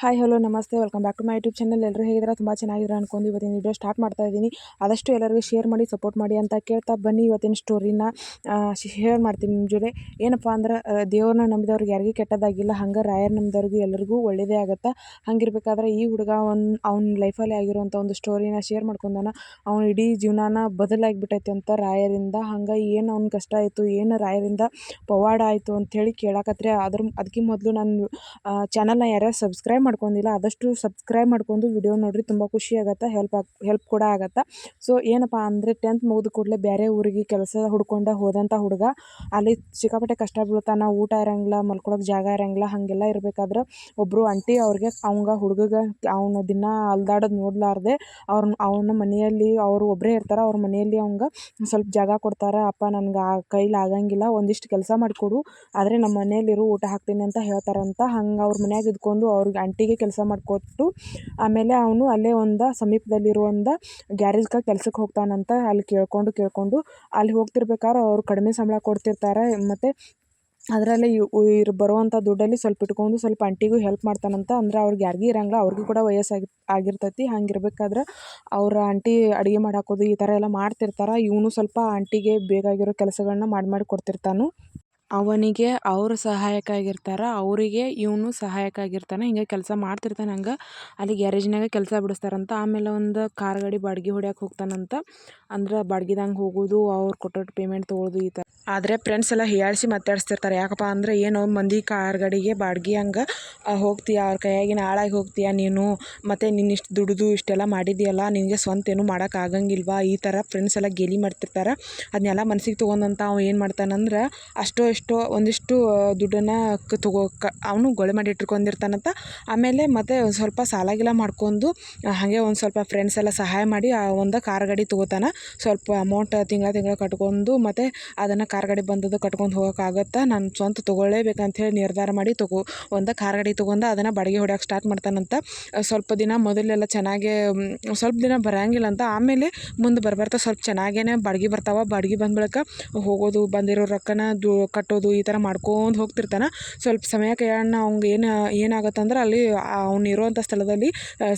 Hi hello ನಮಸ್ತೆ. Welcome back to my YouTube channel ಎಲ್ಲರೂ ಹೇಗಿದ್ರೆ ತುಂಬ ಚೆನ್ನಾಗಿದ್ರೆ ಅನ್ಕೊಂಡು ಇವತ್ತಿನ ವಿಡಿಯೋ ಸ್ಟಾರ್ಟ್ ಮಾಡ್ತಾ ಇದ್ದೀನಿ. ಆದಷ್ಟು ಎಲ್ಲರಿಗೂ ಶೇರ್ ಮಾಡಿ ಸಪೋರ್ಟ್ ಮಾಡಿ ಅಂತ ಕೇಳ್ತಾ ಬನ್ನಿ ಇವತ್ತಿನ ಸ್ಟೋರಿನ ಶೇರ್ ಮಾಡ್ತೀನಿ ನಿಮ್ಮ ಜೊತೆ. ಏನಪ್ಪ ಅಂದ್ರೆ ದೇವ್ರನ್ನ ನಂಬಿದವ್ರಿಗೆ ಯಾರಿಗೂ ಕೆಟ್ಟದಾಗಿಲ್ಲ ಹಂಗೆ ರಾಯರ್ ನಂಬಿದವ್ರಿಗೂ ಎಲ್ಲರಿಗೂ ಒಳ್ಳೆಯದೇ ಆಗುತ್ತೆ? ಹಂಗಿರ್ಬೇಕಾದ್ರೆ ಈ ಹುಡುಗ ಒಂದು ಅವ್ನ ಲೈಫಲ್ಲಿ ಆಗಿರುವಂಥ ಒಂದು ಸ್ಟೋರಿನ ಶೇರ್ ಮಾಡ್ಕೊಂಡಾನ. ಅವ್ನ ಇಡೀ ಜೀವನಾನ ಬದಲಾಗಿಬಿಟ್ಟೈತೆ ಅಂತ ರಾಯರಿಂದ. ಹಂಗೆ ಏನು ಅವ್ನ ಕಷ್ಟ ಆಯಿತು, ಏನು ರಾಯರಿಂದ ಪವಾಡ ಆಯಿತು ಅಂಥೇಳಿ ಕೇಳಾಕತ್ರೆ. ಅದ್ರ, ಅದಕ್ಕೆ ಮೊದಲು ನಾನು ಚಾನಲ್ನ ಯಾರ್ಯಾರು ಸಬ್ಸ್ಕ್ರೈಬ್ ಮಾಡ್ಕೊಂಡಿಲ್ಲ, ಆದಷ್ಟು ಸಬ್ಸ್ಕ್ರೈಬ್ ಮಾಡ್ಕೊಂಡು ವಿಡಿಯೋ ನೋಡಿರಿ, ತುಂಬ ಖುಷಿ ಆಗುತ್ತೆ ಹೆಲ್ಪ್ ಆಗಿ ಹೆಲ್ಪ್ ಕೂಡ ಆಗುತ್ತೆ. ಸೊ ಏನಪ್ಪ ಅಂದರೆ ಟೆಂತ್ ಮುಗಿದ ಕೂಡಲೇ ಬೇರೆ ಊರಿಗೆ ಕೆಲಸ ಹುಡ್ಕೊಂಡು ಹೋದಂಥ ಹುಡುಗ, ಅಲ್ಲಿ ಸಿಕ್ಕಾಪಟ್ಟೆ ಕಷ್ಟ ಬೀಳ್ತಾನೆ, ಊಟ ಇರೋಂಗಿಲ್ಲ ಮಲ್ಕೊಳಕ್ಕೆ ಜಾಗ ಇರೋಂಗಿಲ್ಲ, ಹಾಗೆಲ್ಲ ಇರಬೇಕಾದ್ರೆ ಒಬ್ಬರು ಆಂಟಿ ಅವ್ರಿಗೆ ಅವಂಗ ಹುಡುಗಗ ಅವನ ದಿನ ಅಲ್ದಾಡೋದು ನೋಡಲಾರ್ದೆ ಅವ್ರನ್ನ ಅವನ ಮನೆಯಲ್ಲಿ ಅವರು ಒಬ್ಬರೇ ಇರ್ತಾರೆ, ಅವ್ರ ಮನೆಯಲ್ಲಿ ಅವಂಗ ಸ್ವಲ್ಪ ಜಾಗ ಕೊಡ್ತಾರೆ, ಅಪ್ಪ, ನನಗೆ ಆ ಕೈಲಿ ಆಗಂಗಿಲ್ಲ, ಒಂದಿಷ್ಟು ಕೆಲಸ ಮಾಡಿಕೊಡು, ಆದರೆ ನಮ್ಮ ಮನೆಯಲ್ಲಿರು ಊಟ ಹಾಕ್ತೀನಿ ಅಂತ ಹೇಳ್ತಾರಂತ, ಹಂಗೆ ಅವ್ರ ಮನ್ಯಾಗ ಇದ್ಕೊಂಡು ಅವ್ರಿಗೆ ಆಂಟಿಗೆ ಕೆಲಸ ಮಾಡ್ಕೊಟ್ಟು ಆಮೇಲೆ ಅವನು ಅಲ್ಲೇ ಒಂದು ಸಮೀಪದಲ್ಲಿರುವಂಥ ಗ್ಯಾರೇಜ್ಗೆ ಕೆಲ್ಸಕ್ಕೆ ಹೋಗ್ತಾನಂತ ಅಲ್ಲಿ ಕೇಳ್ಕೊಂಡು ಕೇಳಿಕೊಂಡು ಅಲ್ಲಿ ಹೋಗ್ತಿರ್ಬೇಕಾದ್ರೆ ಅವ್ರು ಕಡಿಮೆ ಸಂಬಳ ಕೊಡ್ತಿರ್ತಾರೆ. ಮತ್ತು ಅದರಲ್ಲಿ ಇವ್ರು ಬರುವಂಥ ದುಡ್ಡಲ್ಲಿ ಸ್ವಲ್ಪ ಇಟ್ಕೊಂಡು ಸ್ವಲ್ಪ ಅಂಟಿಗೂ ಹೆಲ್ಪ್ ಮಾಡ್ತಾನಂತ ಅಂದ್ರೆ ಅವ್ರಿಗೆ ಯಾರಿಗೂ ಇರಂಗಿಲ್ಲ, ಅವ್ರಿಗೂ ಕೂಡ ವಯಸ್ಸಾಗಿ, ಆಗಿರ್ತೈತಿ. ಹಂಗಿರ್ಬೇಕಾದ್ರೆ ಅವ್ರ ಆಂಟಿ ಅಡುಗೆ ಮಾಡಾಕೋದು ಈ ಥರ ಎಲ್ಲ ಮಾಡ್ತಿರ್ತಾರೆ. ಇವನು ಸ್ವಲ್ಪ ಆಂಟಿಗೆ ಬೇಕಾಗಿರೋ ಕೆಲಸಗಳನ್ನ ಮಾಡಿ ಮಾಡಿ ಕೊಡ್ತಿರ್ತಾನೆ. ಅವನಿಗೆ ಅವರು ಸಹಾಯಕ ಆಗಿರ್ತಾರೆ ಅವರಿಗೆ ಇವನು ಸಹಾಯಕ ಆಗಿರ್ತಾನೆ ಹಿಂಗೆ ಕೆಲಸ ಮಾಡ್ತಿರ್ತಾನೆ ಹಂಗೆ. ಅಲ್ಲಿ ಗ್ಯಾರೇಜ್ನಾಗ ಕೆಲಸ ಬಿಡಿಸ್ತಾರಂತ. ಆಮೇಲೆ ಒಂದು ಕಾರ್ ಗಾಡಿ ಬಾಡ್ಗೆ ಹೊಡ್ಯಕ್ಕೆ ಹೋಗ್ತಾನಂತ. ಅಂದ್ರೆ ಬಾಡ್ಗಿದಂಗೆ ಹೋಗೋದು, ಅವ್ರು ಕೊಟ್ಟಟ್ಟು ಪೇಮೆಂಟ್ ತೊಗೊಳ್ಳೋದು ಈ ಥರ ಆದರೆ ಫ್ರೆಂಡ್ಸ್ ಎಲ್ಲ ಹೀಯಾಡಿಸಿ ಮಾತಾಡಿಸ್ತಿರ್ತಾರೆ. ಯಾಕಪ್ಪ ಅಂದರೆ ಏನೋ ಮಂದಿ ಕಾರ್ ಗಾಡಿಗೆ ಬಾಡ್ಗೆ ಹಂಗೆ ಹೋಗ್ತೀಯ, ಅವ್ರ ಕೈಯಾಗಿನ ಹಾಳಾಗಿ ಹೋಗ್ತೀಯ ನೀನು? ಮತ್ತು ನೀನು ಇಷ್ಟು ದುಡಿದು ಇಷ್ಟೆಲ್ಲ ಮಾಡಿದೆಯಲ್ಲ, ನಿನಗೆ ಸ್ವಂತ ಏನು ಮಾಡೋಕ್ಕಾಗಂಗಿಲ್ವಾ ಈ ಥರ ಫ್ರೆಂಡ್ಸ್ ಎಲ್ಲ ಗೇಲಿ ಮಾಡ್ತಿರ್ತಾರೆ. ಅದನ್ನೆಲ್ಲ ಮನ್ಸಿಗೆ ತೊಗೊಂಡಂತ ಅವ ಏನು ಮಾಡ್ತಾನಂದ್ರೆ ಅಷ್ಟೋ ಎಷ್ಟೋ ಒಂದಿಷ್ಟು ದುಡ್ಡನ್ನು ಕ ತಗೋಕ ಕ, ಅವನು ಗೊಳೆ ಮಾಡಿ ಇಟ್ಕೊಂಡಿರ್ತಾನಂತ. ಆಮೇಲೆ ಮತ್ತೆ ಸ್ವಲ್ಪ ಸಾಲ ಗಿಲ ಮಾಡ್ಕೊಂಡು ಹಾಗೆ ಒಂದು ಸ್ವಲ್ಪ ಫ್ರೆಂಡ್ಸ್ ಎಲ್ಲ ಸಹಾಯ ಮಾಡಿ, ಆ, ಒಂದು ಕಾರ್ ಗಾಡಿ ತಗೋತಾನ. ಸ್ವಲ್ಪ ಅಮೌಂಟ್ ತಿಂಗಳ ತಿಂಗಳ ಕಟ್ಕೊಂಡು ಮತ್ತು ಅದನ್ನು ಕಾರ್ ಗಾಡಿ ಬಂದದ್ದು ಕಟ್ಕೊಂಡು ಹೋಗೋಕ್ಕಾಗತ್ತೆ ನಾನು ಸ್ವಂತ ತೊಗೊಳ್ಳೇಬೇಕಂಥೇಳಿ ನಿರ್ಧಾರ ಮಾಡಿ ತಗೋ, ಒಂದು ಕಾರ್ ಗಾಡಿ ತೊಗೊಂಡು ಅದನ್ನು ಬಾಡಿಗೆ ಹೊಡ್ಯಕ್ಕೆ ಸ್ಟಾರ್ಟ್ ಮಾಡ್ತಾನಂತ. ಸ್ವಲ್ಪ ದಿನ ಮೊದಲೆಲ್ಲ ಚೆನ್ನಾಗೇ ಸ್ವಲ್ಪ ದಿನ ಬರಂಗಿಲ್ಲ ಅಂತ. ಆಮೇಲೆ ಮುಂದೆ ಬರ್ಬರ್ತಾ ಸ್ವಲ್ಪ ಚೆನ್ನಾಗೇ ಬಾಡಿಗೆ ಬರ್ತಾವೆ. ಬಾಡಿಗೆ ಬಂದ ಬಳಿಕ ಹೋಗೋದು, ಬಂದಿರೋ ರೊಕ್ಕನ ದು ಕಟ್ಟೋದು ಈ ಥರ ಮಾಡ್ಕೊಂಡು ಹೋಗ್ತಿರ್ತಾನೆ. ಸ್ವಲ್ಪ ಸಮಯ ಏನ ಅವ್ಗೆ ಏನು, ಏನಾಗತ್ತಂದ್ರೆ ಅಲ್ಲಿ ಅವ್ನು ಇರೋವಂಥ ಸ್ಥಳದಲ್ಲಿ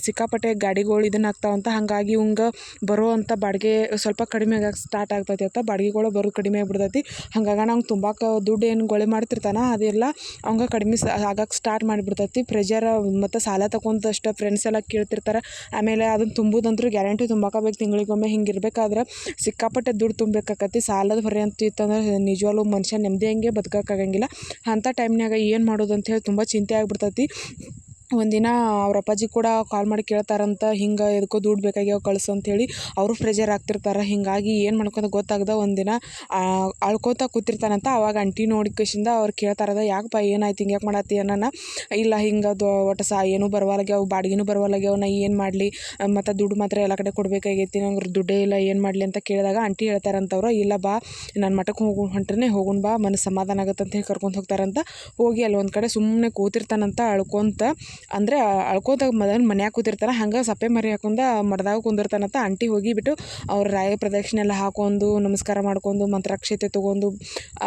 ಸಿಕ್ಕಾಪಟ್ಟೆ ಗಾಡಿಗಳು ಇದನ್ನ ಆಗ್ತಾವಂತ. ಹಾಗಾಗಿ ಇವಂಗೆ ಬರುವಂಥ ಬಾಡಿಗೆ ಸ್ವಲ್ಪ ಕಡಿಮೆ ಆಗಕ್ಕೆ ಸ್ಟಾರ್ಟ್ ಆಗ್ತೈತಿ ಅಂತ ಬಾಡಿಗೆಗಳು ಬರೋದು ಕಡಿಮೆ ಆಗಿಬಿಡ್ತೈತಿ. ಹಂಗಾಗಿ ಅವ್ನು ತುಂಬಾಕ ದುಡ್ಡು ಏನು ಗೊಳೆ ಮಾಡ್ತಿರ್ತಾನೆ, ಅದೆಲ್ಲ ಅವಂಗೆ ಕಡಿಮೆ ಆಗಕ್ಕೆ ಸ್ಟಾರ್ಟ್ ಮಾಡಿಬಿಡ್ತೈತಿ. ಪ್ರೆಷರ್ ಮತ್ತು ಸಾಲ ತಗೊಂತಷ್ಟು ಫ್ರೆಂಡ್ಸ್ ಎಲ್ಲ ಕೇಳ್ತಿರ್ತಾರೆ. ಆಮೇಲೆ ಅದನ್ನು ತುಂಬುದಂದ್ರೂ ಗ್ಯಾರಂಟಿ ತುಂಬಾಕಬೇಕು ತಿಂಗಳಿಗೊಮ್ಮೆ. ಹಿಂಗೆ ಇರ್ಬೇಕಾದ್ರೆ ಸಿಕ್ಕಾಪಟ್ಟೆ ದುಡ್ಡು ತುಂಬಬೇಕಾಕತಿ ಸಾಲದ ಹೊರೆ ಅಂತ ಇತ್ತಂದ್ರೆ ನಿಜವಾಗ್ಲೂ ಮನುಷ್ಯ ನೆಮ್ಮದಿಯಂಗೆ ಬದುಕೋಕ್ಕಾಗಂಗಿಲ್ಲ. ಅಂಥ ಟೈಮ್ನಾಗ ಏನು ಮಾಡೋದು ಅಂತ ಹೇಳಿ ತುಂಬ ಚಿಂತೆ ಆಗ್ಬಿಡ್ತೈತಿ. ಒಂದಿನ ಅವ್ರ ಅಪ್ಪಾಜಿ ಕೂಡ ಕಾಲ್ ಮಾಡಿ ಕೇಳ್ತಾರಂತ, ಹಿಂಗೆ ಎದಕ್ಕೋ ದುಡ್ಡು ಬೇಕಾಗ್ಯಾವ ಕಳ್ಸು ಅಂಥೇಳಿ ಅವರು ಫ್ರೆಜರ್ ಆಗ್ತಿರ್ತಾರೆ ಹೀಗಾಗಿ ಏನು ಮಾಡ್ಕೊಂತ ಗೊತ್ತಾಗ್ದೆ ಒಂದಿನ ಅಳ್ಕೋತ ಕೂತಿರ್ತಾನಂತ ಅವಾಗ ಆಂಟಿ ನೋಡಿ ಕೇಶಿಂದ ಅವ್ರು ಕೇಳ್ತಾರದ ಯಾಕಪ್ಪ ಏನಾಯ್ತು ಹಿಂಗೆ ಯಾಕೆ ಮಾಡತ್ತಿ ಅನ್ನೋಣ ಇಲ್ಲ ಹಿಂಗೆ ದೊ ಒಟ್ಟು ಸಹ ಏನೂ ಬರವಲ್ಲಾಗ್ಯಾವ ಬಾಡಿಗೆನೂ ಬರವಲ್ಲಾಗ್ಯಾವ ನಾ ಏನು ಮಾಡಲಿ, ಮತ್ತು ದುಡ್ಡು ಮಾತ್ರ ಎಲ್ಲ ಕಡೆ ಕೊಡಬೇಕಾಗೈತಿ, ನಂಗೆ ದುಡ್ಡೇ ಇಲ್ಲ, ಏನು ಮಾಡಲಿ ಅಂತ ಕೇಳಿದಾಗ ಆಂಟಿ ಹೇಳ್ತಾರಂತವ್ರು, ಇಲ್ಲ ಬಾ, ನಾನು ಮಠಕ್ಕೆ ಹೋಗು ಹೊಂಟ್ರೆ ಹೋಗೋಣ ಬಾ ಮನಸ್ಸು ಸಮಾಧಾನ ಆಗುತ್ತೆ ಅಂತ ಹೇಳಿ ಕರ್ಕೊಂಡು ಹೋಗ್ತಾರಂತ, ಹೋಗಿ ಅಲ್ಲಿ ಒಂದು ಕಡೆ ಸುಮ್ಮನೆ ಕೂತಿರ್ತಾನಂತ ಅಳ್ಕೊಂತ ಅಂದರೆ ಅಳ್ಕೋತ ಮದನ್ ಮನ್ಯಾಗ ಕೂತಿರ್ತಾನೆ, ಹಂಗೆ ಸಪ್ಪೆ ಮರಿ ಹಾಕೊಂಡ ಮಡ್ದಾಗ ಕುಂದಿರ್ತಾನಂತ ಆಂಟಿ ಹೋಗಿಬಿಟ್ಟು ಅವ್ರ ರಾಯ ಪ್ರದಕ್ಷಿಣೆ ಎಲ್ಲ ಹಾಕೊಂಡು ನಮಸ್ಕಾರ ಮಾಡ್ಕೊಂಡು ಮಂತ್ರಾಕ್ಷತೆ ತೊಗೊಂಡು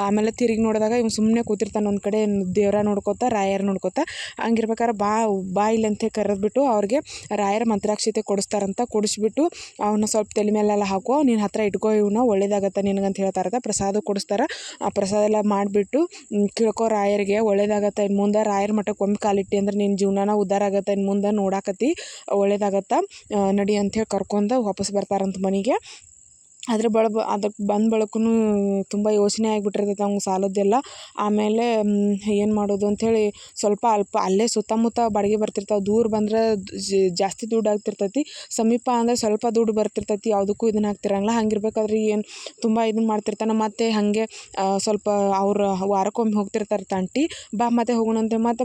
ಆಮೇಲೆ ತಿರುಗಿ ನೋಡಿದಾಗ ಇವ್ನು ಸುಮ್ಮನೆ ಕೂತಿರ್ತಾನೆ ಒಂದು ಕಡೆ, ದೇವ್ರ ನೋಡ್ಕೋತ ರಾಯರ್ ನೋಡ್ಕೋತ. ಹಂಗಿರ್ಬೇಕಾರೆ ಬಾ ಬಾ ಇಲ್ಲಿ ಅಂತ ಕರೆದ್ಬಿಟ್ಟು ಅವ್ರಿಗೆ ರಾಯರ ಮಂತ್ರಾಕ್ಷತೆ ಕೊಡಿಸ್ತಾರಂತ ಕೊಡಿಸ್ಬಿಟ್ಟು ಅವನ್ನ ಸ್ವಲ್ಪ ತಲೆ ಮೇಲೆಲ್ಲ ಹಾಕೋ ನಿನ್ನ ಹತ್ರ ಇಟ್ಕೋ ಇವನ್ನ ಒಳ್ಳೇದಾಗತ್ತೆ ನಿನಗಂತ ಹೇಳ್ತಾರಂತ ಪ್ರಸಾದ ಕೊಡಿಸ್ತಾರೆ. ಆ ಪ್ರಸಾದ ಎಲ್ಲ ಮಾಡಿಬಿಟ್ಟು ಕೇಳ್ಕೋ ರಾಯರಿಗೆ, ಒಳ್ಳೇದಾಗತ್ತೆ ಇನ್ನು ಮುಂದೆ ರಾಯರ ಮಠಕ್ಕೆ ಒಮ್ಮೆ ಕಾಲಿಟ್ಟಿ ಅಂದ್ರೆ ನಿನ್ನ ಜೀವನನ ಉದ್ಧಾರ ಆಗತ್ತೆ ಇನ್ನು ಮುಂದೆ ನೋಡಾಕತ್ತಿ ಒಳ್ಳೇದಾಗತ್ತೆ ನಡಿ ಅಂತ ಹೇಳಿ ಕರ್ಕೊಂಡು ವಾಪಸ್ ಬರ್ತಾರಂತ ಮನೆಗೆ. ಅದ್ರ ಬಳ ಅದಕ್ಕೆ ಬಂದ ಬಳಿಕೂ ತುಂಬ ಯೋಚನೆ ಆಗ್ಬಿಟ್ಟಿರ್ತೈತೆ ಅವ್ನಿಗೆ ಸಾಲದ್ದೆಲ್ಲ. ಆಮೇಲೆ ಏನು ಮಾಡೋದು ಅಂಥೇಳಿ ಸ್ವಲ್ಪ ಅಲ್ಪ ಅಲ್ಲೇ ಸುತ್ತಮುತ್ತ ಬಾಡಿಗೆ ಬರ್ತಿರ್ತಾವೆ. ದೂರ ಬಂದ್ರೆ ಜಾಸ್ತಿ ದುಡ್ಡು ಆಗ್ತಿರ್ತೈತಿ. ಸಮೀಪ ಅಂದರೆ ಸ್ವಲ್ಪ ದುಡ್ಡು ಬರ್ತಿರ್ತೈತಿ. ಯಾವುದಕ್ಕೂ ಇದನ್ನ ಹಾಕ್ತಿರಂಗಿಲ್ಲ. ಹಾಗಿರ್ಬೇಕಾದ್ರೆ ಏನು ತುಂಬ ಇದನ್ನು ಮಾಡ್ತಿರ್ತಾನೆ. ಮತ್ತು ಹಾಗೆ ಸ್ವಲ್ಪ ಅವ್ರು ವಾರಕ್ಕೊಮ್ಮೆ ಹೋಗ್ತಿರ್ತಾರೆ ಆಂಟಿ ಬಾ, ಮತ್ತೆ ಹೋಗೋಣಂತೆ ಮತ್ತೆ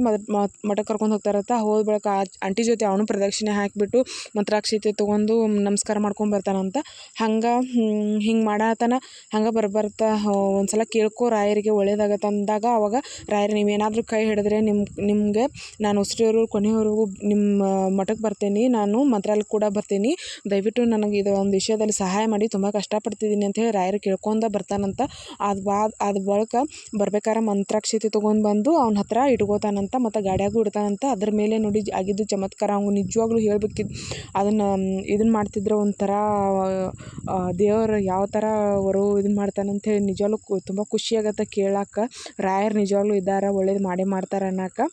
ಮಠಕ್ಕೆ ಕರ್ಕೊಂಡು ಹೋಗ್ತಾರತ್ತ. ಹೋದ ಬಳಿಕ ಆಂಟಿ ಜೊತೆ ಅವನು ಪ್ರದಕ್ಷಿಣೆ ಹಾಕಿಬಿಟ್ಟು ಮಂತ್ರಾಕ್ಷತೆ ತೊಗೊಂಡು ನಮಸ್ಕಾರ ಮಾಡ್ಕೊಂಡು ಬರ್ತಾನಂತ. ಹಂಗೆ ಹಿಂಗೆ ಮಾಡಾತನ, ಹಂಗೆ ಬರ್ಬರ್ತಾ ಒಂದು ಸಲ ಕೇಳ್ಕೊ ರಾಯರಿಗೆ ಒಳ್ಳೇದಾಗತ್ತೆ ಅಂದಾಗ ಅವಾಗ ರಾಯರು ನೀವೇನಾದರೂ ಕೈ ಹಿಡಿದ್ರೆ ನಿಮ್ಮ ನಿಮಗೆ ನಾನು ಉಸಿರಿಯವರು ಕೊನೆಯವರೆಗೂ ನಿಮ್ಮ ಮಠಕ್ಕೆ ಬರ್ತೀನಿ, ನಾನು ಮಂತ್ರಾಲಯಕ್ಕೆ ಕೂಡ ಬರ್ತೀನಿ. ದಯವಿಟ್ಟು ನನಗೆ ಇದು ಒಂದು ವಿಷಯದಲ್ಲಿ ಸಹಾಯ ಮಾಡಿ, ತುಂಬ ಕಷ್ಟಪಡ್ತಿದ್ದೀನಿ ಅಂತ ಹೇಳಿ ರಾಯರು ಕೇಳ್ಕೊಂಡ ಬರ್ತಾನಂತ. ಅದು ಬಾ ಅದು ಬಳಿಕ ಬರ್ಬೇಕಾದ್ರೆ ಮಂತ್ರಾಕ್ಷತೆ ತೊಗೊಂಡು ಬಂದು ಅವ್ನ ಹತ್ರ ಇಟ್ಕೋತಾನಂತ, ಮತ್ತು ಗಾಡಿಯಾಗೂ ಇಡ್ತಾನಂತ. ಅದ್ರ ಮೇಲೆ ನೋಡಿ ಆಗಿದ್ದು ಚಮತ್ಕಾರ. ಅವ್ನು ನಿಜವಾಗ್ಲೂ ಹೇಳ್ಬೇಕಿದ್ದು ಅದನ್ನು ಇದನ್ನು ಮಾಡ್ತಿದ್ರೆ ಒಂಥರ ದೇವರು ಯಾವ ಥರ ಅವರು ಇದು ಮಾಡ್ತಾನಂತ ಹೇಳಿ ನಿಜವಾಗ್ಲೂ ಕು, ತುಂಬ ಖುಷಿ ಆಗತ್ತೆ ಕೇಳಕ್ಕೆ ರಾಯರ್ ನಿಜವಾಗ್ಲೂ ಇದ್ದಾರೆ, ಒಳ್ಳೇದು ಮಾಡಿ ಮಾಡ್ತಾರೆ ಅನ್ನಕ್ಕೆ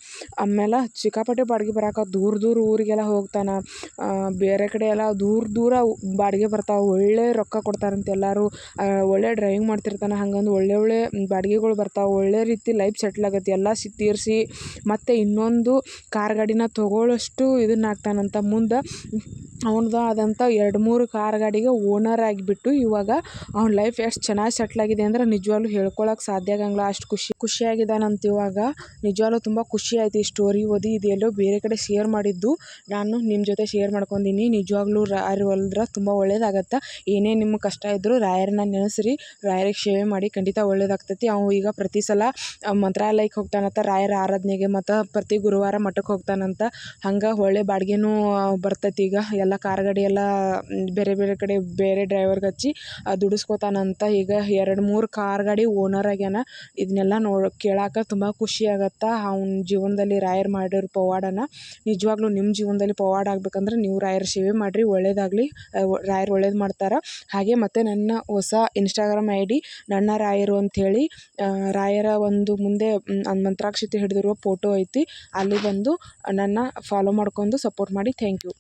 ಆಮೇಲೆ ಸಿಕ್ಕಾಪಟ್ಟೆ ಬಾಡಿಗೆ ಬರಾಕ ದೂರ ದೂರ ಊರಿಗೆಲ್ಲ ಹೋಗ್ತಾನೆ. ಬೇರೆ ಕಡೆ ಎಲ್ಲ ದೂರ ದೂರ ಬಾಡಿಗೆ ಬರ್ತಾವೆ. ಒಳ್ಳೆ ರೊಕ್ಕ ಕೊಡ್ತಾರಂತೆ ಎಲ್ಲರೂ. ಒಳ್ಳೆ ಡ್ರೈವಿಂಗ್ ಮಾಡ್ತಿರ್ತಾನೆ. ಹಂಗಂದು ಒಳ್ಳೆ ಒಳ್ಳೆ ಬಾಡಿಗೆಗಳು ಬರ್ತಾವೆ. ಒಳ್ಳೆ ರೀತಿ ಲೈಫ್ ಸೆಟ್ಲ್ ಆಗತ್ತೆ. ಎಲ್ಲ ಸಿ ತೀರಿಸಿ ಮತ್ತು ಇನ್ನೊಂದು ಕಾರ್ ಗಾಡಿನ ತೊಗೊಳ್ಳೋಷ್ಟು ಇದನ್ನ ಆಗ್ತಾನಂತ ಮುಂದೆ. ಅವನದು ಆದಂಥ ಎರಡು ಮೂರು ಕಾರ್ ಗಾಡಿಗೆ ಓನರ್ ಆಗಿಬಿಟ್ಟು ಇವಾಗ ಅವ್ನ ಲೈಫ್ ಎಷ್ಟು ಚೆನ್ನಾಗಿ ಸೆಟ್ಲ್ ಆಗಿದೆ ಅಂದ್ರೆ ನಿಜವಾಗ್ಲೂ ಹೇಳ್ಕೊಳಕ್ಕೆ ಸಾಧ್ಯ ಆಗಂಗಿಲ್ಲ. ಅಷ್ಟು ಖುಷಿ, ಖುಷಿಯಾಗಿದ್ದಾನಂತ ಇವಾಗ ನಿಜವಾಗ್ಲೂ ತುಂಬ ಖುಷಿ ಆಯ್ತು ಈ ಸ್ಟೋರಿ ಓದಿ, ಇದು ಬೇರೆ ಕಡೆ ಶೇರ್ ಮಾಡಿದ್ದು. ನಾನು ನಿಮ್ಮ ಜೊತೆ ಶೇರ್ ಮಾಡ್ಕೊಂಡಿನಿ. ನಿಜವಾಗ್ಲೂ ರಾಯರು ಒಲಿದ್ರೆ ತುಂಬ ಒಳ್ಳೇದಾಗತ್ತೆ? ಏನೇ ನಿಮ್ಮ ಕಷ್ಟ ಇದ್ದರೂ ರಾಯರನ್ನ ನೆನೆಸ್ರಿ. ರಾಯರಿಗೆ ಸೇವೆ ಮಾಡಿ ಖಂಡಿತ ಒಳ್ಳೇದಾಗ್ತೈತಿ. ಅವ್ನು ಈಗ ಪ್ರತಿ ಸಲ ಮಂತ್ರಾಲಯಕ್ಕೆ ಹೋಗ್ತಾನಂತ, ರಾಯರ ಆರಾಧನೆಗೆ ಮತ್ತು ಪ್ರತಿ ಗುರುವಾರ ಮಠಕ್ಕೆ ಹೋಗ್ತಾನಂತ, ಹಂಗೆ ಒಳ್ಳೆ ಬಾಡಿಗೆನೂ ಬರ್ತೈತಿ. ಈಗ ಎಲ್ಲ ಕಾರ್ ಗಾಡಿ ಎಲ್ಲ ಬೇರೆ ಬೇರೆ ಕಡೆ, ಬೇರೆ ಡ್ರೈವರ್ಗೆ ಹಚ್ಚಿ ಆ, ದುಡಿಸ್ಕೊತಾನಂತ ಈಗ ಎರಡು ಮೂರು ಕಾರ್ ಗಾಡಿ ಓನರ್ ಆಗ್ಯಾನ. ಇದನ್ನೆಲ್ಲ ನೋಡಿ ಕೇಳಾಕ ತುಂಬ ಖುಷಿ ಆಗತ್ತೆ. ಅವ್ನ ಜೀವನದಲ್ಲಿ ರಾಯರ್ ಮಾಡಿರೋ ಪವಾಡನ ನಿಜವಾಗ್ಲೂ ನಿಮ್ಮ ಜೀವನದಲ್ಲಿ ಪವಾಡ ಆಗ್ಬೇಕಂದ್ರೆ ನೀವು ರಾಯರ ಸೇವೆ ಮಾಡಿರಿ ಒಳ್ಳೇದಾಗಲಿ ರಾಯರು ಒಳ್ಳೇದು ಮಾಡ್ತಾರೆ. ಹಾಗೆ ಮತ್ತು ನನ್ನ ಹೊಸ ಇನ್ಸ್ಟಾಗ್ರಾಮ್ ಐ ಡಿ ನನ್ನ ರಾಯರು ಅಂಥೇಳಿ ರಾಯರ ಒಂದು ಮುಂದೆ ಮಂತ್ರಾಕ್ಷತೆ ಹಿಡಿದಿರುವ ಫೋಟೋ ಐತಿ. ಅಲ್ಲಿ ಬಂದು ನನ್ನ ಫಾಲೋ ಮಾಡ್ಕೊಂಡು ಸಪೋರ್ಟ್ ಮಾಡಿ ಥ್ಯಾಂಕ್ ಯು